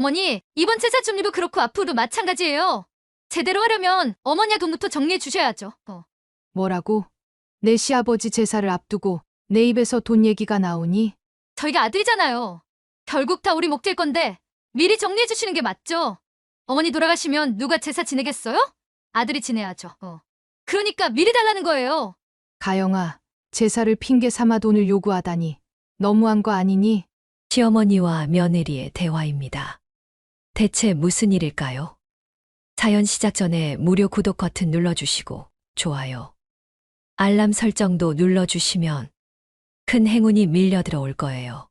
어머니, 이번 제사 준비도 그렇고 앞으로도 마찬가지예요. 제대로 하려면 어머니의 돈부터 정리해 주셔야죠. 어. 뭐라고? 내 시아버지 제사를 앞두고 내 입에서 돈 얘기가 나오니? 저희가 아들이잖아요. 결국 다 우리 목될 건데 미리 정리해 주시는 게 맞죠? 어머니 돌아가시면 누가 제사 지내겠어요? 아들이 지내야죠. 어. 그러니까 미리 달라는 거예요. 가영아, 제사를 핑계 삼아 돈을 요구하다니 너무한 거 아니니? 시어머니와 며느리의 대화입니다. 대체 무슨 일일까요? 사연 시작 전에 무료 구독 버튼 눌러주시고 좋아요. 알람 설정도 눌러주시면 큰 행운이 밀려 들어올 거예요.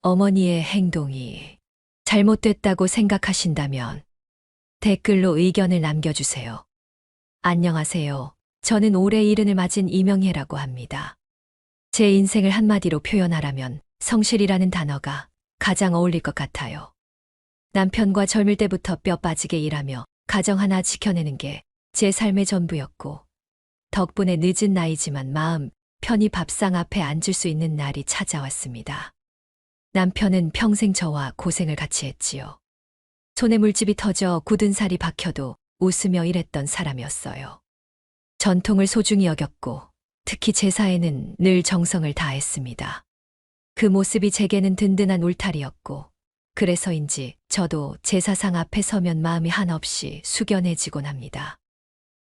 어머니의 행동이 잘못됐다고 생각하신다면 댓글로 의견을 남겨주세요. 안녕하세요. 저는 올해 이른을 맞은 이명혜라고 합니다. 제 인생을 한마디로 표현하라면 성실이라는 단어가 가장 어울릴 것 같아요. 남편과 젊을 때부터 뼈 빠지게 일하며 가정 하나 지켜내는 게 제 삶의 전부였고, 덕분에 늦은 나이지만 마음 편히 밥상 앞에 앉을 수 있는 날이 찾아왔습니다. 남편은 평생 저와 고생을 같이 했지요. 손에 물집이 터져 굳은 살이 박혀도 웃으며 일했던 사람이었어요. 전통을 소중히 여겼고, 특히 제사에는 늘 정성을 다했습니다. 그 모습이 제게는 든든한 울타리였고, 그래서인지 저도 제사상 앞에 서면 마음이 한없이 숙연해지곤 합니다.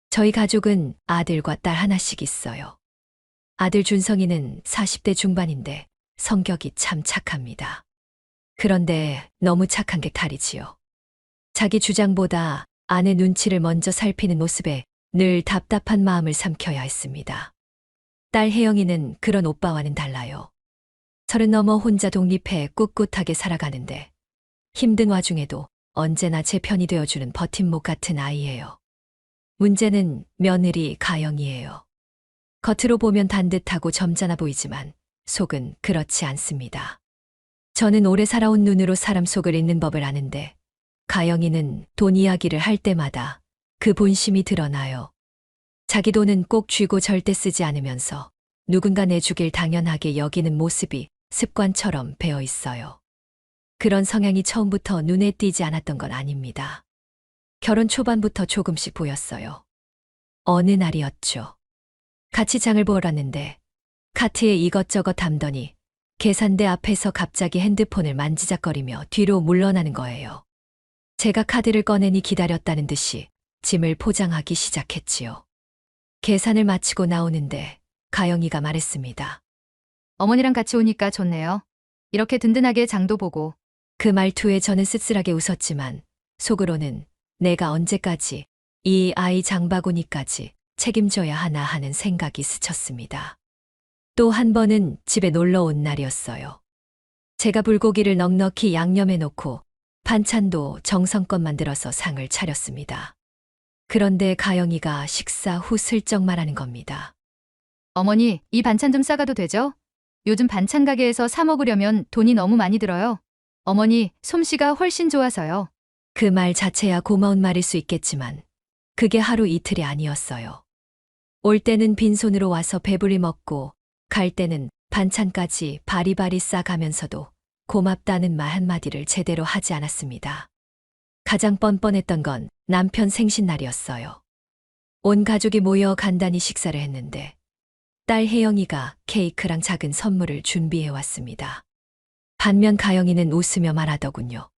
저희 가족은 아들과 딸 하나씩 있어요. 아들 준성이는 40대 중반인데 성격이 참 착합니다. 그런데 너무 착한 게 탈이지요. 자기 주장보다 아내 눈치를 먼저 살피는 모습에 늘 답답한 마음을 삼켜야 했습니다. 딸 혜영이는 그런 오빠와는 달라요. 서른 넘어 혼자 독립해 꿋꿋하게 살아가는데 힘든 와중에도 언제나 제 편이 되어주는 버팀목 같은 아이예요. 문제는 며느리 가영이에요. 겉으로 보면 단듯하고 점잖아 보이지만 속은 그렇지 않습니다. 저는 오래 살아온 눈으로 사람 속을 읽는 법을 아는데 가영이는 돈 이야기를 할 때마다 그 본심이 드러나요. 자기 돈은 꼭 쥐고 절대 쓰지 않으면서 누군가 내주길 당연하게 여기는 모습이 습관처럼 배어 있어요. 그런 성향이 처음부터 눈에 띄지 않았던 건 아닙니다. 결혼 초반부터 조금씩 보였어요. 어느 날이었죠. 같이 장을 보러 왔는데 카트에 이것저것 담더니 계산대 앞에서 갑자기 핸드폰을 만지작거리며 뒤로 물러나는 거예요. 제가 카드를 꺼내니 기다렸다는 듯이 짐을 포장하기 시작했지요. 계산을 마치고 나오는데 가영이가 말했습니다. 어머니랑 같이 오니까 좋네요. 이렇게 든든하게 장도 보고 그 말투에 저는 씁쓸하게 웃었지만 속으로는 내가 언제까지 이 아이 장바구니까지 책임져야 하나 하는 생각이 스쳤습니다. 또 한 번은 집에 놀러 온 날이었어요. 제가 불고기를 넉넉히 양념해 놓고 반찬도 정성껏 만들어서 상을 차렸습니다. 그런데 가영이가 식사 후 슬쩍 말하는 겁니다. 어머니, 이 반찬 좀 싸가도 되죠? 요즘 반찬 가게에서 사 먹으려면 돈이 너무 많이 들어요. 어머니, 솜씨가 훨씬 좋아서요. 그 말 자체야 고마운 말일 수 있겠지만 그게 하루 이틀이 아니었어요. 올 때는 빈손으로 와서 배불리 먹고 갈 때는 반찬까지 바리바리 싸가면서도 고맙다는 말 한마디를 제대로 하지 않았습니다. 가장 뻔뻔했던 건 남편 생신날이었어요. 온 가족이 모여 간단히 식사를 했는데 딸 혜영이가 케이크랑 작은 선물을 준비해 왔습니다. 반면 가영이는 웃으며 말하더군요.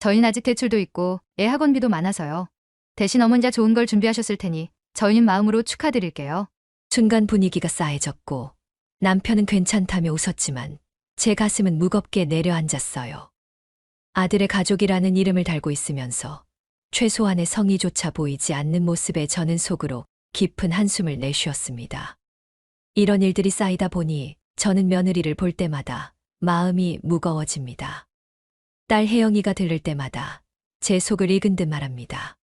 저희는 아직 대출도 있고 애 학원비도 많아서요. 대신 어머니가 좋은 걸 준비하셨을 테니 저희는 마음으로 축하드릴게요. 순간 분위기가 싸해졌고 남편은 괜찮다며 웃었지만 제 가슴은 무겁게 내려앉았어요. 아들의 가족이라는 이름을 달고 있으면서 최소한의 성의조차 보이지 않는 모습에 저는 속으로 깊은 한숨을 내쉬었습니다. 이런 일들이 쌓이다 보니 저는 며느리를 볼 때마다 마음이 무거워집니다. 딸 혜영이가 들을 때마다 제 속을 읽은 듯 말합니다.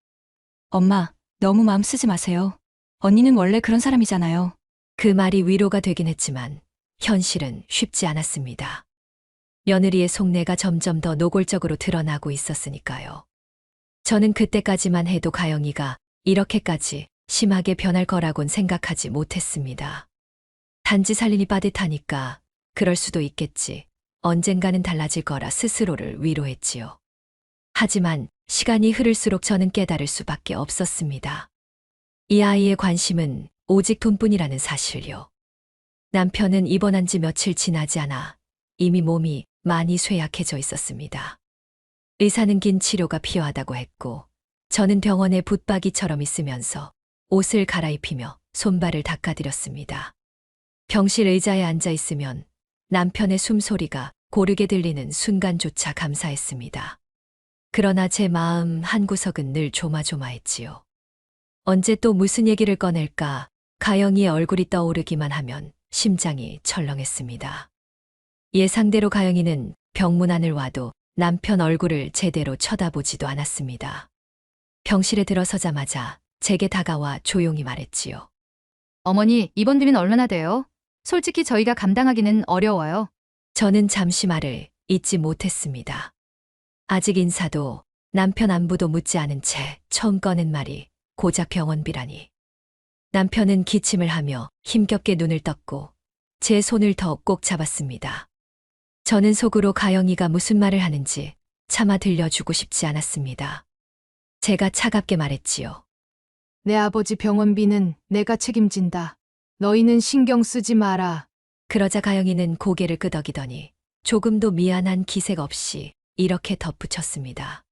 엄마, 너무 마음 쓰지 마세요. 언니는 원래 그런 사람이잖아요. 그 말이 위로가 되긴 했지만 현실은 쉽지 않았습니다. 며느리의 속내가 점점 더 노골적으로 드러나고 있었으니까요. 저는 그때까지만 해도 가영이가 이렇게까지 심하게 변할 거라곤 생각하지 못했습니다. 단지 살림이 빠듯하니까 그럴 수도 있겠지. 언젠가는 달라질 거라 스스로를 위로했지요. 하지만 시간이 흐를수록 저는 깨달을 수밖에 없었습니다. 이 아이의 관심은 오직 돈뿐이라는 사실요. 남편은 입원한 지 며칠 지나지 않아 이미 몸이 많이 쇠약해져 있었습니다. 의사는 긴 치료가 필요하다고 했고, 저는 병원에 붙박이처럼 있으면서 옷을 갈아입히며 손발을 닦아드렸습니다. 병실 의자에 앉아 있으면 남편의 숨소리가 고르게 들리는 순간조차 감사했습니다. 그러나 제 마음 한구석은 늘 조마조마했지요. 언제 또 무슨 얘기를 꺼낼까 가영이의 얼굴이 떠오르기만 하면 심장이 철렁했습니다. 예상대로 가영이는 병문 안을 와도 남편 얼굴을 제대로 쳐다보지도 않았습니다. 병실에 들어서자마자 제게 다가와 조용히 말했지요. 어머니, 입원 비는 얼마나 돼요? 솔직히 저희가 감당하기는 어려워요. 저는 잠시 말을 잊지 못했습니다. 아직 인사도 남편 안부도 묻지 않은 채 처음 꺼낸 말이 고작 병원비라니. 남편은 기침을 하며 힘겹게 눈을 떴고 제 손을 더 꼭 잡았습니다. 저는 속으로 가영이가 무슨 말을 하는지 차마 들려주고 싶지 않았습니다. 제가 차갑게 말했지요. 내 아버지 병원비는 내가 책임진다. 너희는 신경 쓰지 마라. 그러자 가영이는 고개를 끄덕이더니 조금도 미안한 기색 없이 이렇게 덧붙였습니다.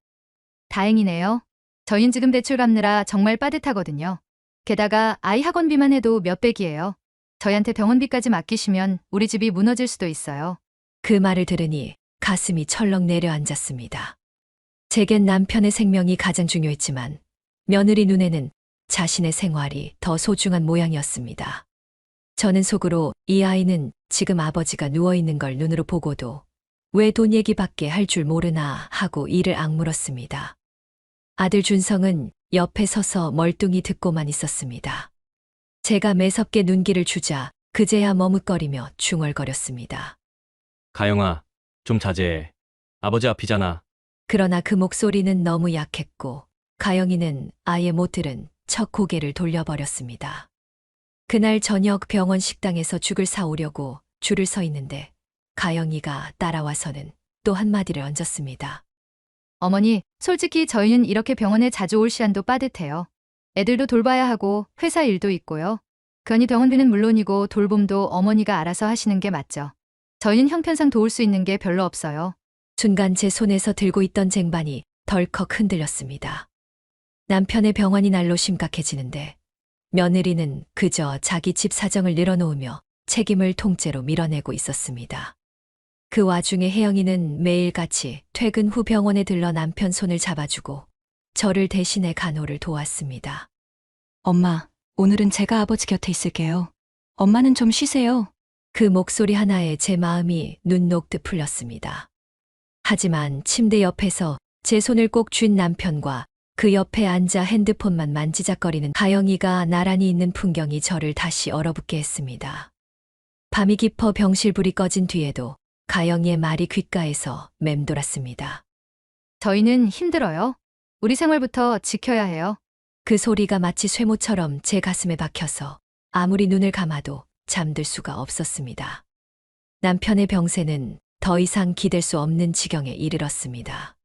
다행이네요. 저흰 지금 대출 갚느라 정말 빠듯하거든요. 게다가 아이 학원비만 해도 몇백이에요. 저희한테 병원비까지 맡기시면 우리 집이 무너질 수도 있어요. 그 말을 들으니 가슴이 철렁 내려앉았습니다. 제겐 남편의 생명이 가장 중요했지만 며느리 눈에는 자신의 생활이 더 소중한 모양이었습니다. 저는 속으로 이 아이는 지금 아버지가 누워있는 걸 눈으로 보고도 왜 돈 얘기밖에 할 줄 모르나 하고 이를 악물었습니다. 아들 준성은 옆에 서서 멀뚱히 듣고만 있었습니다. 제가 매섭게 눈길을 주자 그제야 머뭇거리며 중얼거렸습니다. 가영아, 좀 자제해. 아버지 앞이잖아. 그러나 그 목소리는 너무 약했고 가영이는 아예 못 들은 척 고개를 돌려버렸습니다. 그날 저녁 병원 식당에서 죽을 사오려고 줄을 서 있는데 가영이가 따라와서는 또 한마디를 얹었습니다. 어머니, 솔직히 저희는 이렇게 병원에 자주 올 시간도 빠듯해요. 애들도 돌봐야 하고 회사 일도 있고요. 괜히 병원비는 물론이고 돌봄도 어머니가 알아서 하시는 게 맞죠. 저희는 형편상 도울 수 있는 게 별로 없어요. 순간 제 손에서 들고 있던 쟁반이 덜컥 흔들렸습니다. 남편의 병환이 날로 심각해지는데 며느리는 그저 자기 집 사정을 늘어놓으며 책임을 통째로 밀어내고 있었습니다. 그 와중에 혜영이는 매일같이 퇴근 후 병원에 들러 남편 손을 잡아주고 저를 대신해 간호를 도왔습니다. 엄마, 오늘은 제가 아버지 곁에 있을게요. 엄마는 좀 쉬세요. 그 목소리 하나에 제 마음이 눈 녹듯 풀렸습니다. 하지만 침대 옆에서 제 손을 꼭 쥔 남편과 그 옆에 앉아 핸드폰만 만지작거리는 가영이가 나란히 있는 풍경이 저를 다시 얼어붙게 했습니다. 밤이 깊어 병실불이 꺼진 뒤에도 가영이의 말이 귓가에서 맴돌았습니다. 저희는 힘들어요. 우리 생활부터 지켜야 해요. 그 소리가 마치 쇠모처럼 제 가슴에 박혀서 아무리 눈을 감아도 잠들 수가 없었습니다. 남편의 병세는 더 이상 기댈 수 없는 지경에 이르렀습니다.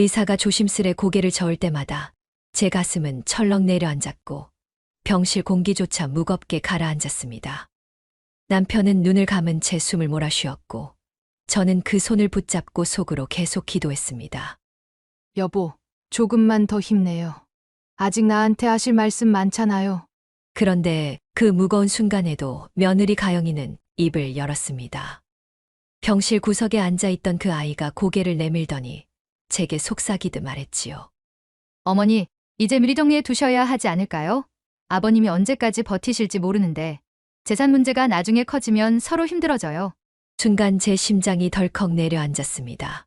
의사가 조심스레 고개를 저을 때마다 제 가슴은 철렁 내려앉았고 병실 공기조차 무겁게 가라앉았습니다. 남편은 눈을 감은 채 숨을 몰아쉬었고 저는 그 손을 붙잡고 속으로 계속 기도했습니다. 여보, 조금만 더 힘내요. 아직 나한테 하실 말씀 많잖아요. 그런데 그 무거운 순간에도 며느리 가영이는 입을 열었습니다. 병실 구석에 앉아 있던 그 아이가 고개를 내밀더니 제게 속삭이듯 말했지요. 어머니, 이제 미리 정리해 두셔야 하지 않을까요? 아버님이 언제까지 버티실지 모르는데 재산 문제가 나중에 커지면 서로 힘들어져요. 순간 제 심장이 덜컥 내려앉았습니다.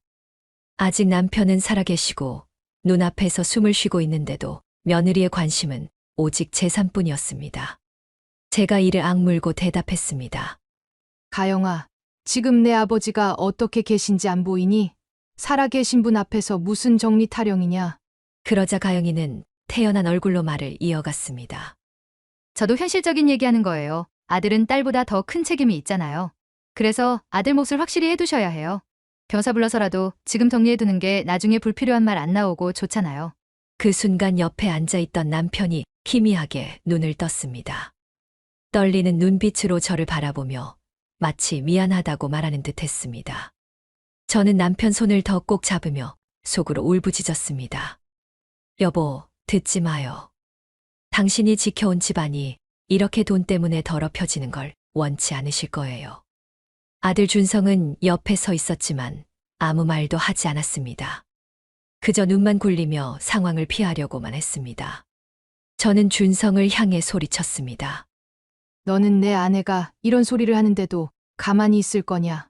아직 남편은 살아계시고 눈앞에서 숨을 쉬고 있는데도 며느리의 관심은 오직 재산뿐이었습니다. 제가 이를 악물고 대답했습니다. 가영아, 지금 내 아버지가 어떻게 계신지 안 보이니? 살아계신 분 앞에서 무슨 정리 타령이냐? 그러자 가영이는 태연한 얼굴로 말을 이어갔습니다. 저도 현실적인 얘기하는 거예요. 아들은 딸보다 더 큰 책임이 있잖아요. 그래서 아들 몫을 확실히 해두셔야 해요. 변사 불러서라도 지금 정리해두는 게 나중에 불필요한 말 안 나오고 좋잖아요. 그 순간 옆에 앉아 있던 남편이 희미하게 눈을 떴습니다. 떨리는 눈빛으로 저를 바라보며 마치 미안하다고 말하는 듯 했습니다. 저는 남편 손을 더 꼭 잡으며 속으로 울부짖었습니다. 여보, 듣지 마요. 당신이 지켜온 집안이 이렇게 돈 때문에 더럽혀지는 걸 원치 않으실 거예요. 아들 준성은 옆에 서 있었지만 아무 말도 하지 않았습니다. 그저 눈만 굴리며 상황을 피하려고만 했습니다. 저는 준성을 향해 소리쳤습니다. 너는 내 아내가 이런 소리를 하는데도 가만히 있을 거냐?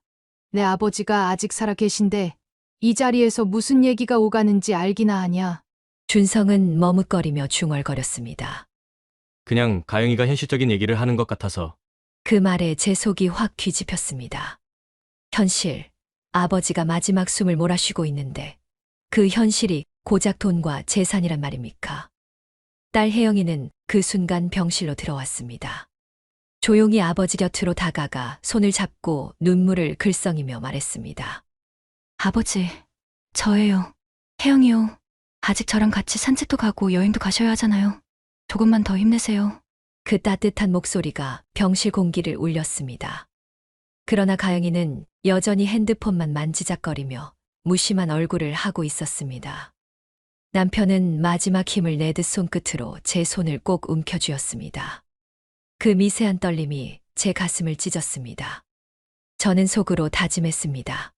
내 아버지가 아직 살아 계신데 이 자리에서 무슨 얘기가 오가는지 알기나 하냐? 준성은 머뭇거리며 중얼거렸습니다. 그냥 가영이가 현실적인 얘기를 하는 것 같아서 그 말에 제 속이 확 뒤집혔습니다. 현실, 아버지가 마지막 숨을 몰아쉬고 있는데 그 현실이 고작 돈과 재산이란 말입니까? 딸 혜영이는 그 순간 병실로 들어왔습니다. 조용히 아버지 곁으로 다가가 손을 잡고 눈물을 글썽이며 말했습니다. 아버지, 저예요. 혜영이요. 아직 저랑 같이 산책도 가고 여행도 가셔야 하잖아요. 조금만 더 힘내세요. 그 따뜻한 목소리가 병실 공기를 울렸습니다. 그러나 가영이는 여전히 핸드폰만 만지작거리며 무심한 얼굴을 하고 있었습니다. 남편은 마지막 힘을 내듯 손끝으로 제 손을 꼭 움켜쥐었습니다. 그 미세한 떨림이 제 가슴을 찢었습니다. 저는 속으로 다짐했습니다.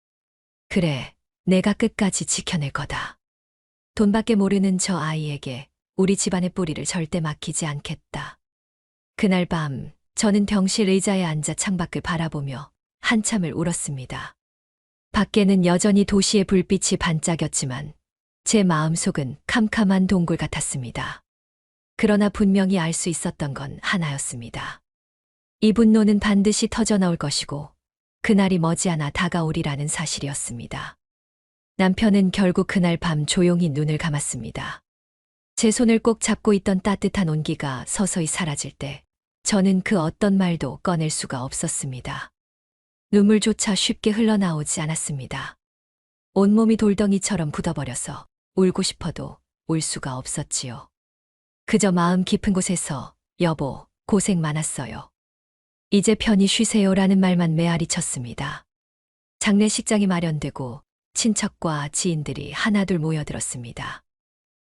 그래, 내가 끝까지 지켜낼 거다. 돈밖에 모르는 저 아이에게 우리 집안의 뿌리를 절대 맡기지 않겠다. 그날 밤 저는 병실 의자에 앉아 창밖을 바라보며 한참을 울었습니다. 밖에는 여전히 도시의 불빛이 반짝였지만 제 마음속은 캄캄한 동굴 같았습니다. 그러나 분명히 알 수 있었던 건 하나였습니다. 이 분노는 반드시 터져 나올 것이고 그날이 머지않아 다가오리라는 사실이었습니다. 남편은 결국 그날 밤 조용히 눈을 감았습니다. 제 손을 꼭 잡고 있던 따뜻한 온기가 서서히 사라질 때 저는 그 어떤 말도 꺼낼 수가 없었습니다. 눈물조차 쉽게 흘러나오지 않았습니다. 온몸이 돌덩이처럼 굳어버려서 울고 싶어도 울 수가 없었지요. 그저 마음 깊은 곳에서 여보, 고생 많았어요. 이제 편히 쉬세요라는 말만 메아리 쳤습니다. 장례식장이 마련되고 친척과 지인들이 하나둘 모여들었습니다.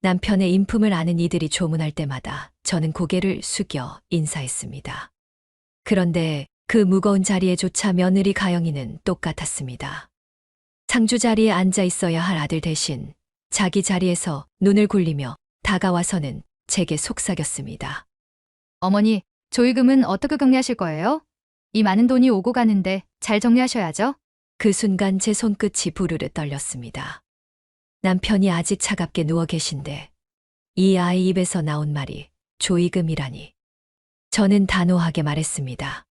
남편의 인품을 아는 이들이 조문할 때마다 저는 고개를 숙여 인사했습니다. 그런데 그 무거운 자리에조차 며느리 가영이는 똑같았습니다. 상주 자리에 앉아 있어야 할 아들 대신 자기 자리에서 눈을 굴리며 다가와서는 제게 속삭였습니다. 어머니, 조의금은 어떻게 정리하실 거예요? 이 많은 돈이 오고 가는데 잘 정리하셔야죠. 그 순간 제 손끝이 부르르 떨렸습니다. 남편이 아직 차갑게 누워 계신데 이 아이 입에서 나온 말이 조의금이라니. 저는 단호하게 말했습니다.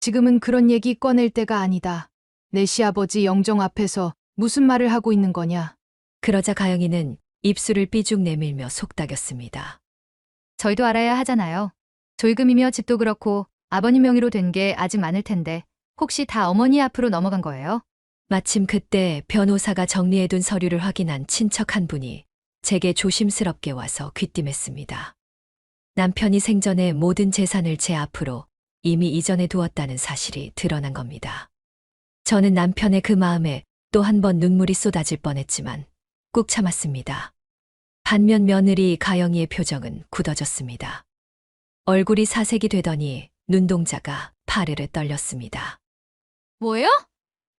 지금은 그런 얘기 꺼낼 때가 아니다. 내 시아버지 영정 앞에서 무슨 말을 하고 있는 거냐? 그러자 가영이는 입술을 삐죽 내밀며 속닥였습니다. 저희도 알아야 하잖아요. 조의금이며 집도 그렇고 아버님 명의로 된 게 아직 많을 텐데 혹시 다 어머니 앞으로 넘어간 거예요? 마침 그때 변호사가 정리해둔 서류를 확인한 친척 한 분이 제게 조심스럽게 와서 귀띔했습니다. 남편이 생전에 모든 재산을 제 앞으로 이미 이전해 두었다는 사실이 드러난 겁니다. 저는 남편의 그 마음에 또 한 번 눈물이 쏟아질 뻔했지만 꾹 참았습니다. 반면 며느리 가영이의 표정은 굳어졌습니다. 얼굴이 사색이 되더니 눈동자가 파르르 떨렸습니다. 뭐예요?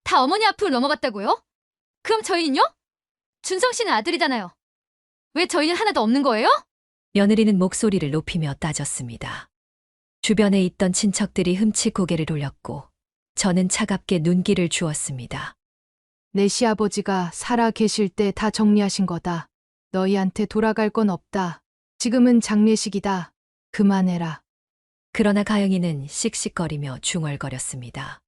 다 어머니 앞으로 넘어갔다고요? 그럼 저희는요? 준성 씨는 아들이잖아요. 왜 저희는 하나도 없는 거예요? 며느리는 목소리를 높이며 따졌습니다. 주변에 있던 친척들이 흠칫 고개를 돌렸고 저는 차갑게 눈길을 주었습니다. 내 시아버지가 살아 계실 때 다 정리하신 거다. 너희한테 돌아갈 건 없다. 지금은 장례식이다. 그만해라. 그러나 가영이는 씩씩거리며 중얼거렸습니다.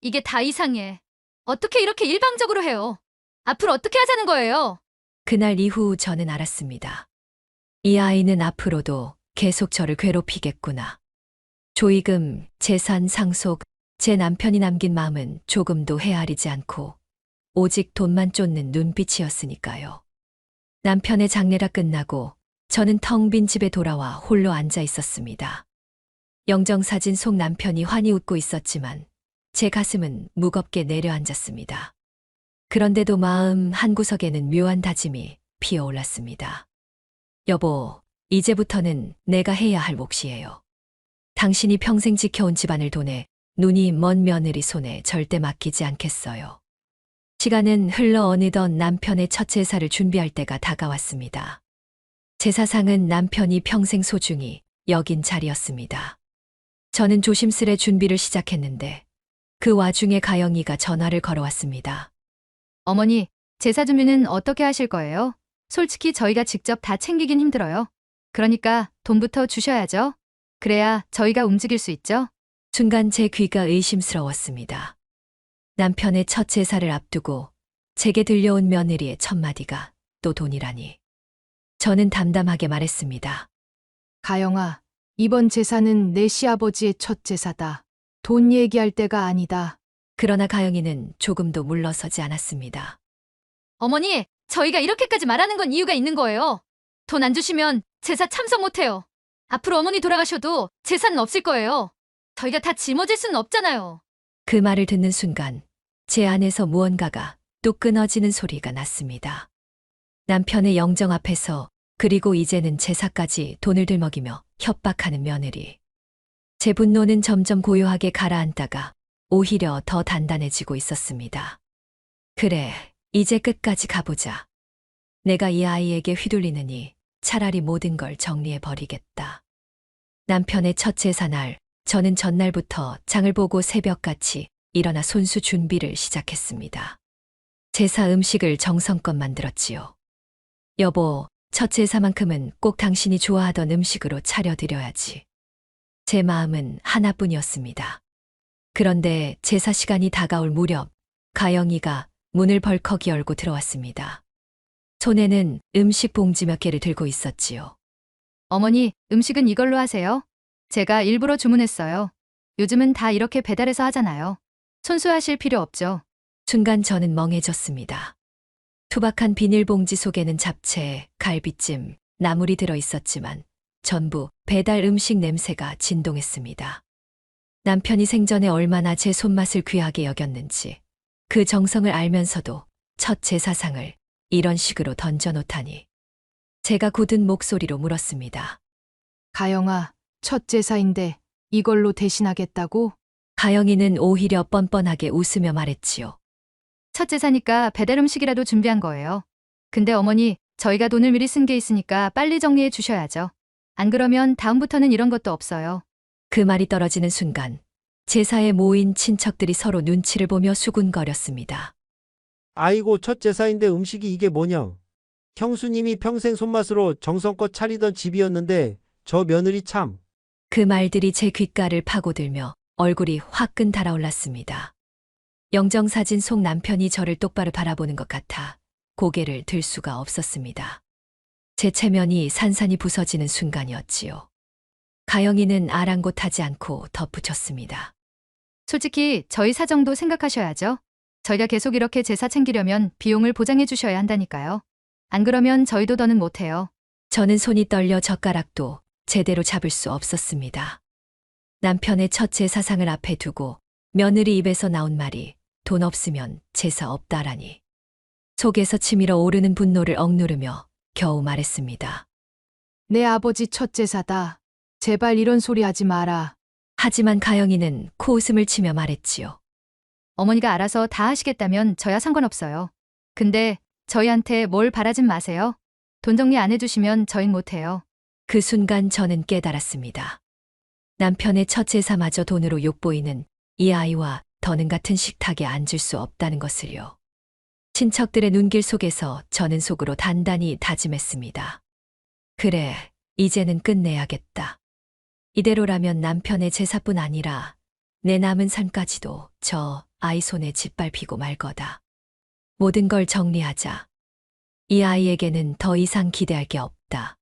이게 다 이상해. 어떻게 이렇게 일방적으로 해요? 앞으로 어떻게 하자는 거예요? 그날 이후 저는 알았습니다. 이 아이는 앞으로도 계속 저를 괴롭히겠구나. 조의금, 재산 상속, 제 남편이 남긴 마음은 조금도 헤아리지 않고 오직 돈만 쫓는 눈빛이었으니까요. 남편의 장례가 끝나고 저는 텅 빈 집에 돌아와 홀로 앉아 있었습니다. 영정사진 속 남편이 환히 웃고 있었지만 제 가슴은 무겁게 내려앉았습니다. 그런데도 마음 한구석에는 묘한 다짐이 피어올랐습니다. 여보, 이제부터는 내가 해야 할 몫이에요. 당신이 평생 지켜온 집안을 돈에 눈이 먼 며느리 손에 절대 맡기지 않겠어요. 시간은 흘러 어느덧 남편의 첫 제사를 준비할 때가 다가왔습니다. 제사상은 남편이 평생 소중히 여긴 자리였습니다. 저는 조심스레 준비를 시작했는데 그 와중에 가영이가 전화를 걸어왔습니다. 어머니, 제사 준비는 어떻게 하실 거예요? 솔직히 저희가 직접 다 챙기긴 힘들어요. 그러니까 돈부터 주셔야죠. 그래야 저희가 움직일 수 있죠. 순간 제 귀가 의심스러웠습니다. 남편의 첫 제사를 앞두고 제게 들려온 며느리의 첫마디가 또 돈이라니. 저는 담담하게 말했습니다. 가영아, 이번 제사는 내 시아버지의 첫 제사다. 돈 얘기할 때가 아니다. 그러나 가영이는 조금도 물러서지 않았습니다. 어머니, 저희가 이렇게까지 말하는 건 이유가 있는 거예요. 돈 안 주시면 제사 참석 못 해요. 앞으로 어머니 돌아가셔도 재산은 없을 거예요. 저희가 다 짊어질 수는 없잖아요. 그 말을 듣는 순간 제 안에서 무언가가 뚝 끊어지는 소리가 났습니다. 남편의 영정 앞에서 그리고 이제는 제사까지 돈을 들먹이며 협박하는 며느리. 제 분노는 점점 고요하게 가라앉다가 오히려 더 단단해지고 있었습니다. 그래, 이제 끝까지 가보자. 내가 이 아이에게 휘둘리느니 차라리 모든 걸 정리해 버리겠다. 남편의 첫 제사날, 저는 전날부터 장을 보고 새벽같이 일어나 손수 준비를 시작했습니다. 제사 음식을 정성껏 만들었지요. 여보, 첫 제사만큼은 꼭 당신이 좋아하던 음식으로 차려드려야지. 제 마음은 하나뿐이었습니다. 그런데 제사 시간이 다가올 무렵, 가영이가 문을 벌컥 열고 들어왔습니다. 손에는 음식 봉지 몇 개를 들고 있었지요. 어머니, 음식은 이걸로 하세요. 제가 일부러 주문했어요. 요즘은 다 이렇게 배달해서 하잖아요. 손수하실 필요 없죠. 순간 저는 멍해졌습니다. 투박한 비닐봉지 속에는 잡채, 갈비찜, 나물이 들어 있었지만 전부 배달 음식 냄새가 진동했습니다. 남편이 생전에 얼마나 제 손맛을 귀하게 여겼는지 그 정성을 알면서도 첫 제 사상을 이런 식으로 던져놓다니. 제가 굳은 목소리로 물었습니다. 가영아, 첫 제사인데 이걸로 대신하겠다고? 가영이는 오히려 뻔뻔하게 웃으며 말했지요. 첫 제사니까 배달 음식이라도 준비한 거예요. 근데 어머니, 저희가 돈을 미리 쓴 게 있으니까 빨리 정리해 주셔야죠. 안 그러면 다음부터는 이런 것도 없어요. 그 말이 떨어지는 순간 제사에 모인 친척들이 서로 눈치를 보며 수군거렸습니다. 아이고 첫 제사인데 음식이 이게 뭐냐. 형수님이 평생 손맛으로 정성껏 차리던 집이었는데 저 며느리 참. 그 말들이 제 귓가를 파고들며 얼굴이 화끈 달아올랐습니다. 영정사진 속 남편이 저를 똑바로 바라보는 것 같아 고개를 들 수가 없었습니다. 제 체면이 산산이 부서지는 순간이었지요. 가영이는 아랑곳하지 않고 덧붙였습니다. 솔직히 저희 사정도 생각하셔야죠. 저희가 계속 이렇게 제사 챙기려면 비용을 보장해 주셔야 한다니까요. 안 그러면 저희도 더는 못해요. 저는 손이 떨려 젓가락도 제대로 잡을 수 없었습니다. 남편의 첫 제사상을 앞에 두고 며느리 입에서 나온 말이 돈 없으면 제사 없다라니. 속에서 치밀어 오르는 분노를 억누르며 겨우 말했습니다. 내 아버지 첫 제사다. 제발 이런 소리 하지 마라. 하지만 가영이는 코웃음을 치며 말했지요. 어머니가 알아서 다 하시겠다면 저야 상관없어요. 근데 저희한테 뭘 바라진 마세요. 돈 정리 안 해주시면 저흰 못해요. 그 순간 저는 깨달았습니다. 남편의 첫 제사마저 돈으로 욕보이는 이 아이와 더는 같은 식탁에 앉을 수 없다는 것을요. 친척들의 눈길 속에서 저는 속으로 단단히 다짐했습니다. 그래, 이제는 끝내야겠다. 이대로라면 남편의 제사뿐 아니라 내 남은 삶까지도 저 아이 손에 짓밟히고 말 거다. 모든 걸 정리하자. 이 아이에게는 더 이상 기대할 게 없다.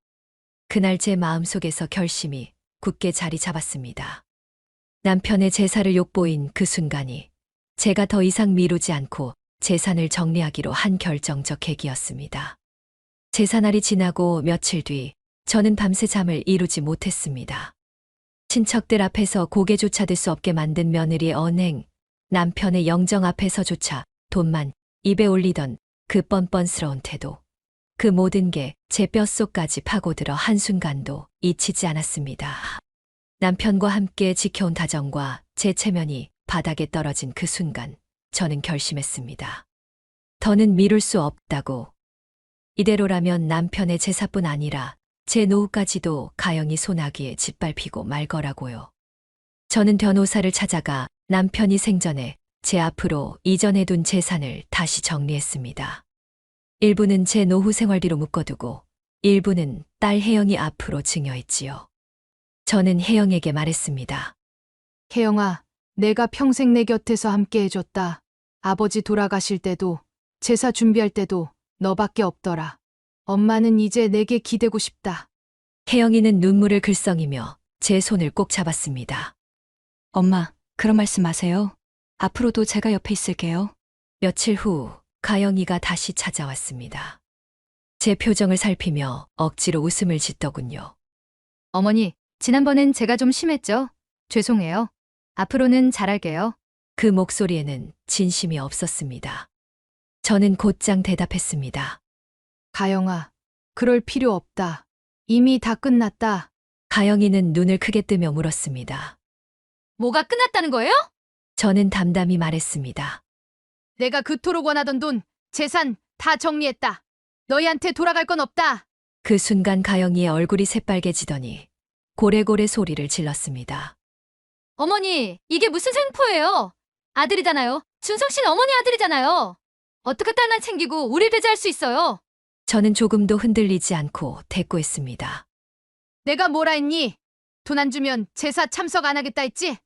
그날 제 마음속에서 결심이 굳게 자리 잡았습니다. 남편의 제사를 욕보인 그 순간이 제가 더 이상 미루지 않고 재산을 정리하기로 한 결정적 계기였습니다. 제사날이 지나고 며칠 뒤 저는 밤새 잠을 이루지 못했습니다. 친척들 앞에서 고개조차 들 수 없게 만든 며느리의 언행, 남편의 영정 앞에서조차 돈만 입에 올리던 그 뻔뻔스러운 태도. 그 모든 게 제 뼛속까지 파고들어 한순간도 잊히지 않았습니다. 남편과 함께 지켜온 다정과 제 체면이 바닥에 떨어진 그 순간 저는 결심했습니다. 더는 미룰 수 없다고. 이대로라면 남편의 제사뿐 아니라 제 노후까지도 가영이 소나기에 짓밟히고 말 거라고요. 저는 변호사를 찾아가 남편이 생전에 제 앞으로 이전해 둔 재산을 다시 정리했습니다. 일부는 제 노후 생활비로 묶어두고 일부는 딸 혜영이 앞으로 증여했지요. 저는 혜영에게 말했습니다. 혜영아, 내가 평생 내 곁에서 함께 해줬다. 아버지 돌아가실 때도, 제사 준비할 때도 너밖에 없더라. 엄마는 이제 내게 기대고 싶다. 혜영이는 눈물을 글썽이며 제 손을 꼭 잡았습니다. 엄마, 그런 말씀 마세요. 앞으로도 제가 옆에 있을게요. 며칠 후 가영이가 다시 찾아왔습니다. 제 표정을 살피며 억지로 웃음을 짓더군요. 어머니, 지난번엔 제가 좀 심했죠? 죄송해요. 앞으로는 잘할게요. 그 목소리에는 진심이 없었습니다. 저는 곧장 대답했습니다. 가영아, 그럴 필요 없다. 이미 다 끝났다. 가영이는 눈을 크게 뜨며 물었습니다. 뭐가 끝났다는 거예요? 저는 담담히 말했습니다. 내가 그토록 원하던 돈, 재산 다 정리했다. 너희한테 돌아갈 건 없다. 그 순간 가영이의 얼굴이 새빨개지더니 고래고래 소리를 질렀습니다. 어머니, 이게 무슨 생포예요? 아들이잖아요. 준성 씨는 어머니 아들이잖아요. 어떻게 딸만 챙기고 우리 배제할 수 있어요? 저는 조금도 흔들리지 않고 대꾸했습니다. 내가 뭐라 했니? 돈 안 주면 제사 참석 안 하겠다 했지?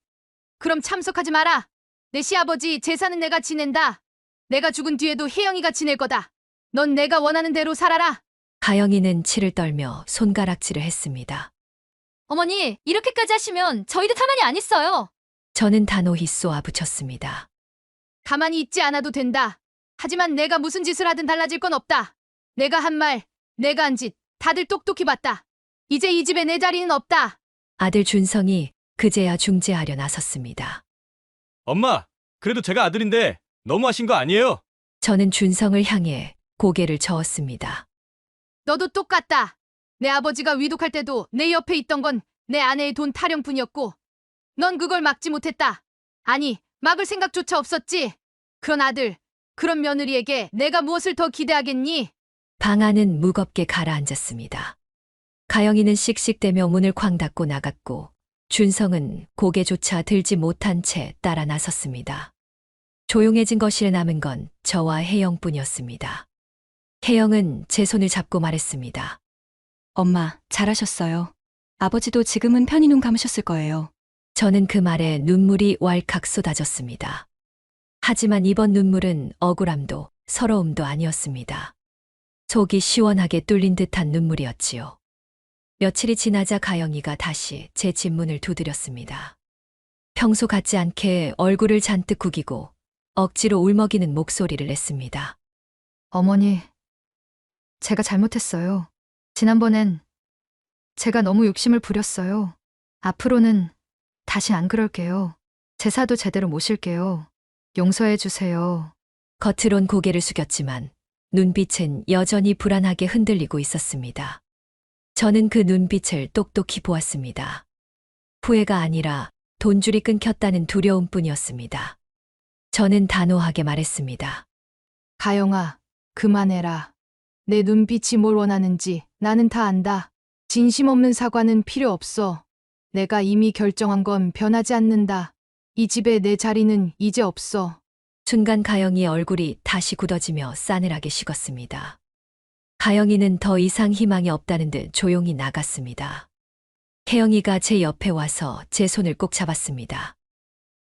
그럼 참석하지 마라. 내 시아버지 제사는 내가 지낸다. 내가 죽은 뒤에도 혜영이가 지낼 거다. 넌 내가 원하는 대로 살아라. 가영이는 치를 떨며 손가락질을 했습니다. 어머니, 이렇게까지 하시면 저희도 가만히 안 있어요. 저는 단호히 쏘아붙였습니다. 가만히 있지 않아도 된다. 하지만 내가 무슨 짓을 하든 달라질 건 없다. 내가 한 말, 내가 한 짓, 다들 똑똑히 봤다. 이제 이 집에 내 자리는 없다. 아들 준성이 그제야 중재하려 나섰습니다. 엄마, 그래도 제가 아들인데 너무하신 거 아니에요? 저는 준성을 향해 고개를 저었습니다. 너도 똑같다. 내 아버지가 위독할 때도 내 옆에 있던 건 내 아내의 돈 타령뿐이었고, 넌 그걸 막지 못했다. 아니, 막을 생각조차 없었지. 그런 아들, 그런 며느리에게 내가 무엇을 더 기대하겠니? 방 안은 무겁게 가라앉았습니다. 가영이는 씩씩대며 문을 쾅 닫고 나갔고 준성은 고개조차 들지 못한 채 따라 나섰습니다. 조용해진 거실에 남은 건 저와 혜영뿐이었습니다. 혜영은 제 손을 잡고 말했습니다. 엄마, 잘하셨어요. 아버지도 지금은 편히 눈 감으셨을 거예요. 저는 그 말에 눈물이 왈칵 쏟아졌습니다. 하지만 이번 눈물은 억울함도 서러움도 아니었습니다. 속이 시원하게 뚫린 듯한 눈물이었지요. 며칠이 지나자 가영이가 다시 제 집문을 두드렸습니다. 평소 같지 않게 얼굴을 잔뜩 구기고 억지로 울먹이는 목소리를 냈습니다. 어머니, 제가 잘못했어요. 지난번엔 제가 너무 욕심을 부렸어요. 앞으로는 다시 안 그럴게요. 제사도 제대로 모실게요. 용서해 주세요. 겉으론 고개를 숙였지만 눈빛은 여전히 불안하게 흔들리고 있었습니다. 저는 그 눈빛을 똑똑히 보았습니다. 후회가 아니라 돈줄이 끊겼다는 두려움뿐이었습니다. 저는 단호하게 말했습니다. 가영아, 그만해라. 내 눈빛이 뭘 원하는지 나는 다 안다. 진심 없는 사과는 필요 없어. 내가 이미 결정한 건 변하지 않는다. 이 집에 내 자리는 이제 없어. 순간 가영이의 얼굴이 다시 굳어지며 싸늘하게 식었습니다. 가영이는 더 이상 희망이 없다는 듯 조용히 나갔습니다. 혜영이가 제 옆에 와서 제 손을 꼭 잡았습니다.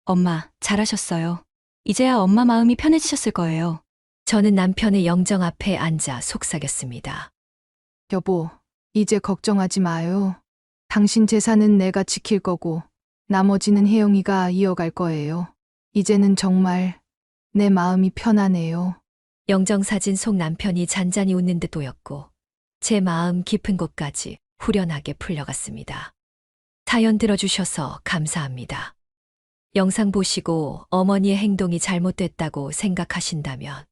엄마, 잘하셨어요. 이제야 엄마 마음이 편해지셨을 거예요. 저는 남편의 영정 앞에 앉아 속삭였습니다. 여보, 이제 걱정하지 마요. 당신 재산은 내가 지킬 거고, 나머지는 혜영이가 이어갈 거예요. 이제는 정말 내 마음이 편하네요. 영정 사진 속 남편이 잔잔히 웃는 듯 보였고 제 마음 깊은 곳까지 후련하게 풀려갔습니다. 사연 들어주셔서 감사합니다. 영상 보시고 어머니의 행동이 잘못됐다고 생각하신다면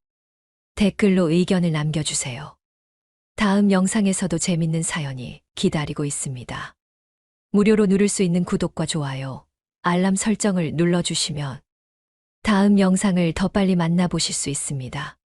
댓글로 의견을 남겨주세요. 다음 영상에서도 재밌는 사연이 기다리고 있습니다. 무료로 누를 수 있는 구독과 좋아요, 알람 설정을 눌러주시면 다음 영상을 더 빨리 만나보실 수 있습니다.